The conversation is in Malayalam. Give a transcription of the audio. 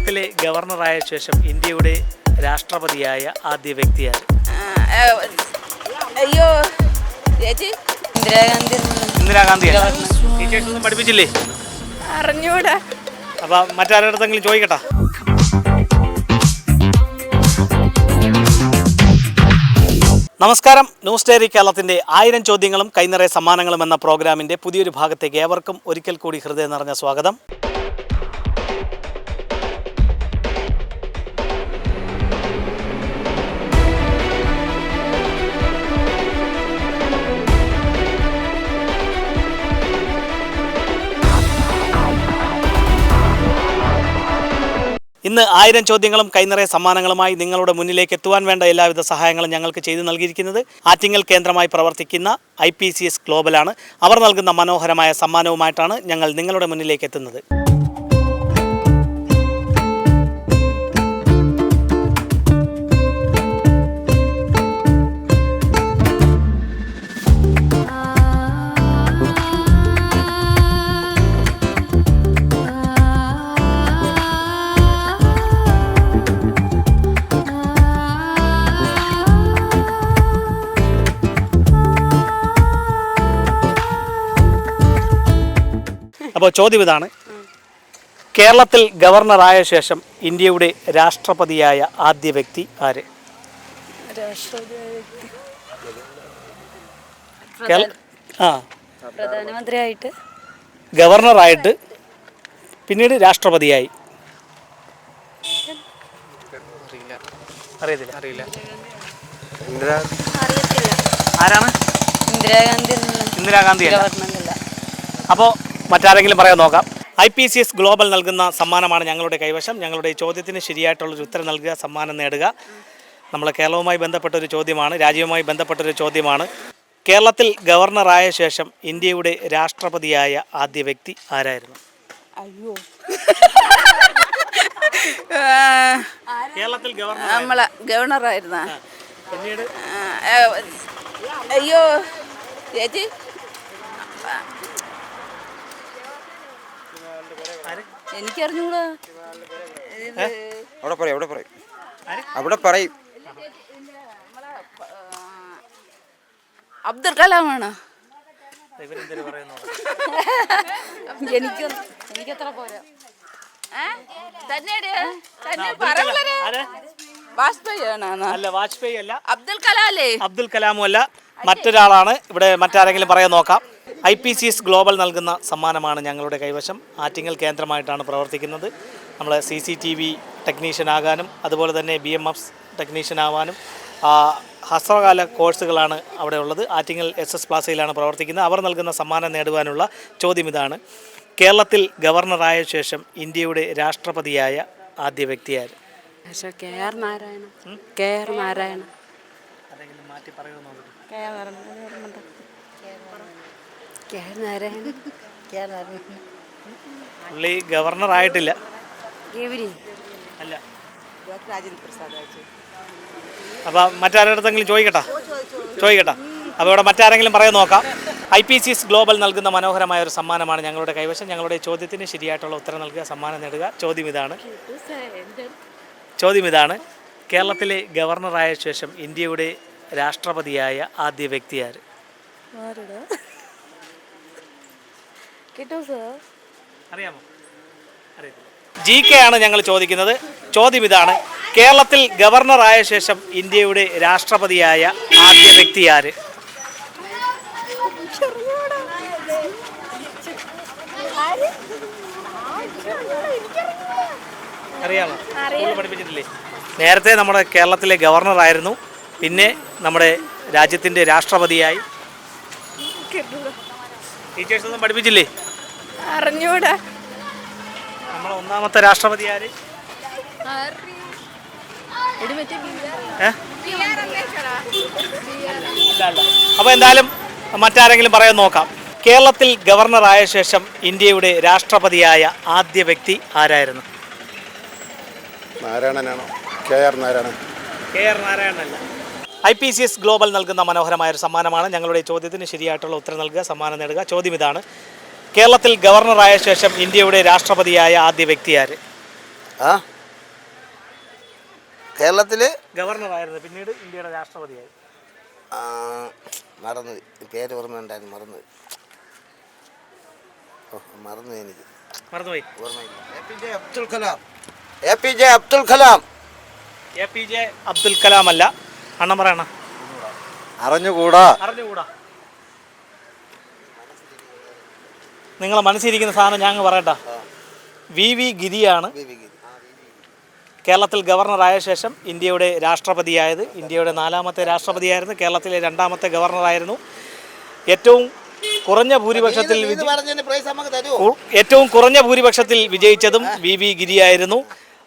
കേരളത്തിലെ ഗവർണറായ ശേഷം ഇന്ത്യയുടെ രാഷ്ട്രപതിയായ ആദ്യ വ്യക്തിയാണ് അയ്യോ ചേച്ചി ഇന്ദിരാഗാന്ധി. ഇന്ദിരാഗാന്ധി ടീച്ചേഴ്സ് ഒന്നും പഠിപ്പിച്ചില്ലേ? അറിഞ്ഞൂടാ. അപ്പൊ മറ്റാരടുത്തെങ്കിലും ചോദിക്കട്ടാ. നമസ്കാരം. ന്യൂസ് ഡയറി കേരളത്തിന്റെ ആയിരം ചോദ്യങ്ങളും കൈനിറയ സമ്മാനങ്ങളും എന്ന പ്രോഗ്രാമിന്റെ പുതിയൊരു ഭാഗത്തേക്ക് ഏവർക്കും ഒരിക്കൽ കൂടി ഹൃദയം നിറഞ്ഞ സ്വാഗതം. ഇന്ന് ആയിരം ചോദ്യങ്ങളും കൈനിറയ സമ്മാനങ്ങളുമായി നിങ്ങളുടെ മുന്നിലേക്ക് എത്തുവാൻ വേണ്ട എല്ലാവിധ സഹായങ്ങളും ഞങ്ങൾക്ക് ചെയ്തു നൽകിയിരിക്കുന്നത് ആറ്റിങ്ങൽ കേന്ദ്രമായി പ്രവർത്തിക്കുന്ന ഐ പി സി എസ് ഗ്ലോബലാണ്. അവർ നൽകുന്ന മനോഹരമായ സമ്മാനവുമായിട്ടാണ് ഞങ്ങൾ നിങ്ങളുടെ മുന്നിലേക്ക് എത്തുന്നത്. അപ്പോൾ ചോദ്യം ഇതാണ്. കേരളത്തിൽ ഗവർണറായ ശേഷം ഇന്ത്യയുടെ രാഷ്ട്രപതിയായ ആദ്യ വ്യക്തി ആര്? ആ. പ്രധാനമന്ത്രിയായിട്ട്. ഗവർണറായിട്ട് പിന്നീട് രാഷ്ട്രപതിയായി. അറിയത്തില്ല. അറിയില്ല. ആരാണ്? ഇന്ദിരാഗാന്ധി ഇന്ദിരാഗാന്ധി അല്ല. ഗവൺമെന്റ് അല്ല. അപ്പോൾ മറ്റാരെങ്കിലും പറയാൻ നോക്കാം. I P C S global നൽകുന്ന സമ്മാനമാണ് ഞങ്ങളുടെ കൈവശം. ഞങ്ങളുടെ ഈ ചോദ്യത്തിന് ശരിയായിട്ടുള്ളൊരു ഉത്തരം നൽകുക സമ്മാനം നേടുക. നമ്മൾ കേരളവുമായി ബന്ധപ്പെട്ട ഒരു ചോദ്യമാണ് രാജ്യവുമായി ബന്ധപ്പെട്ട ഒരു ചോദ്യമാണ്. കേരളത്തിൽ ഗവർണറായ ശേഷം ഇന്ത്യയുടെ രാഷ്ട്രപതിയായ ആദ്യ വ്യക്തി ആരായിരുന്നു? അയ്യോ. കേരളത്തിൽ ഗവർണർ നമ്മളെ ഗവർണറായിരുന്ന? പിന്നീട്? അയ്യോ ചേച്ചി. എനിക്കറിഞ്ഞൂടാ. അവിടെ പറയും അവിടെ പറയും. അവിടെ പറയും. അബ്ദുൽ കലാം പറയുന്നു? എനിക്ക് എനിക്കത്ര പോരാ. അബ്ദുൽ കലാമല്ല അബ്ദുൽ കലാമും അല്ല. മറ്റൊരാളാണ്. ഇവിടെ മറ്റാരെങ്കിലും പറയാൻ നോക്കാം. I P C S global നൽകുന്ന സമ്മാനമാണ് ഞങ്ങളുടെ കൈവശം. ആറ്റിങ്ങൽ കേന്ദ്രമായിട്ടാണ് പ്രവർത്തിക്കുന്നത്. നമ്മൾ സി സി ടി വി ടെക്നീഷ്യനാകാനും അതുപോലെ തന്നെ ബി എം എഫ് ടെക്നീഷ്യനാവാനും ഹസ്രകാല കോഴ്സുകളാണ് അവിടെ ഉള്ളത്. ആറ്റിങ്ങൽ എസ് എസ് പ്ലാസയിലാണ് പ്രവർത്തിക്കുന്നത്. അവർ നൽകുന്ന സമ്മാനം നേടുവാനുള്ള ചോദ്യം ഇതാണ്. കേരളത്തിൽ ഗവർണറായ ശേഷം ഇന്ത്യയുടെ രാഷ്ട്രപതിയായ ആദ്യ വ്യക്തിയാര്? പക്ഷെ K R Narayana K R Narayana മാറ്റി പറയുമെന്ന് നോക്കട്ടെ കെ ആർ നാരായണ പുള്ളി ഗവർണർ ആയിട്ടില്ല. അല്ല. അപ്പോൾ മറ്റാരടുത്തെങ്കിലും ചോദിക്കട്ടാ? ചോദിക്കട്ടാ? അപ്പോൾ ഇവിടെ മറ്റാരെങ്കിലും പറയാൻ നോക്കാം. I P C S global നൽകുന്ന മനോഹരമായ ഒരു സമ്മാനമാണ് ഞങ്ങളുടെ കൈവശം. ഞങ്ങളുടെ ചോദ്യത്തിന് ശരിയായിട്ടുള്ള ഉത്തരം നൽകുക സമ്മാനം നേടുക. ചോദ്യം ഇതാണ്. ചോദ്യം ഇതാണ്. കേരളത്തിലെ ഗവർണറായ ശേഷം ഇന്ത്യയുടെ രാഷ്ട്രപതിയായ ആദ്യ വ്യക്തി ആര്? കിട്ടും സാർ? അറിയാമോ? അറിയത്തില്ല. ജി കെ ആണ് ഞങ്ങൾ ചോദിക്കുന്നത്. ചോദ്യം ഇതാണ്. കേരളത്തിൽ ഗവർണറായ ശേഷം ഇന്ത്യയുടെ രാഷ്ട്രപതിയായ ആദ്യ വ്യക്തി ആര്? അറിയാമോ? സ്കൂളിൽ പഠിപ്പിച്ചിട്ടില്ലേ? നേരത്തെ നമ്മുടെ കേരളത്തിലെ ഗവർണറായിരുന്നു. പിന്നെ നമ്മുടെ രാജ്യത്തിന്റെ രാഷ്ട്രപതിയായി. ടീച്ചേഴ്സ് ഒന്നും പഠിപ്പിച്ചില്ലേ? അറിഞ്ഞൂടാ. നമ്മളെ ഒന്നാമത്തെ രാഷ്ട്രപതി ആര്. അപ്പോൾ എന്തായാലും മറ്റാരെങ്കിലും പറയാൻ നോക്കാം. കേരളത്തിൽ ഗവർണറായ ശേഷം ഇന്ത്യയുടെ രാഷ്ട്രപതിയായ ആദ്യ വ്യക്തി ആരായിരുന്നു? നാരായണനാണോ? K R Narayanan. K R നാരായണനല്ല I P C S global നൽകുന്ന മനോഹരമായ ഒരു സമ്മാനമാണ്. ഞങ്ങളുടെ ചോദ്യത്തിന് ശരിയായിട്ടുള്ള ഉത്തരം നൽകുക സമ്മാനം നേടുക. ചോദ്യം ഇതാണ്. കേരളത്തിൽ ഗവർണറായ ശേഷം ഇന്ത്യയുടെ രാഷ്ട്രപതിയായ ആദ്യ വ്യക്തി ആര്? ആ? കേരളത്തിൽ ഗവർണറായിരുന്നു. പിന്നീട് ഇന്ത്യയുടെ രാഷ്ട്രപതിയായി. മറന്നു പേര് ഓർമ്മയുണ്ടായിരുന്നു മറന്നു ഓ മറന്നു എനിക്ക്. മറന്നുപോയി. ഓർമ്മയില്ല. Abdul Kalam. A P J Abdul Kalam. A P J Abdul Kalam അല്ല. അണ്ണൻ പറയണ അറിഞ്ഞുകൂടാ. അറിഞ്ഞുകൂടാ. നിങ്ങളെ മനസ്സിരിക്കുന്ന സാധനം ഞാൻ പറയട്ട. V V ഗിരിയാണ്. കേരളത്തിൽ ഗവർണറായ ശേഷം ഇന്ത്യയുടെ രാഷ്ട്രപതിയായത് ഇന്ത്യയുടെ നാലാമത്തെ രാഷ്ട്രപതിയായിരുന്നു കേരളത്തിലെ രണ്ടാമത്തെ ഗവർണറായിരുന്നു. ഏറ്റവും കുറഞ്ഞ ഭൂരിപക്ഷത്തിൽ ഏറ്റവും കുറഞ്ഞ ഭൂരിപക്ഷത്തിൽ വിജയിച്ചതും വി വി ഗിരിയായിരുന്നു.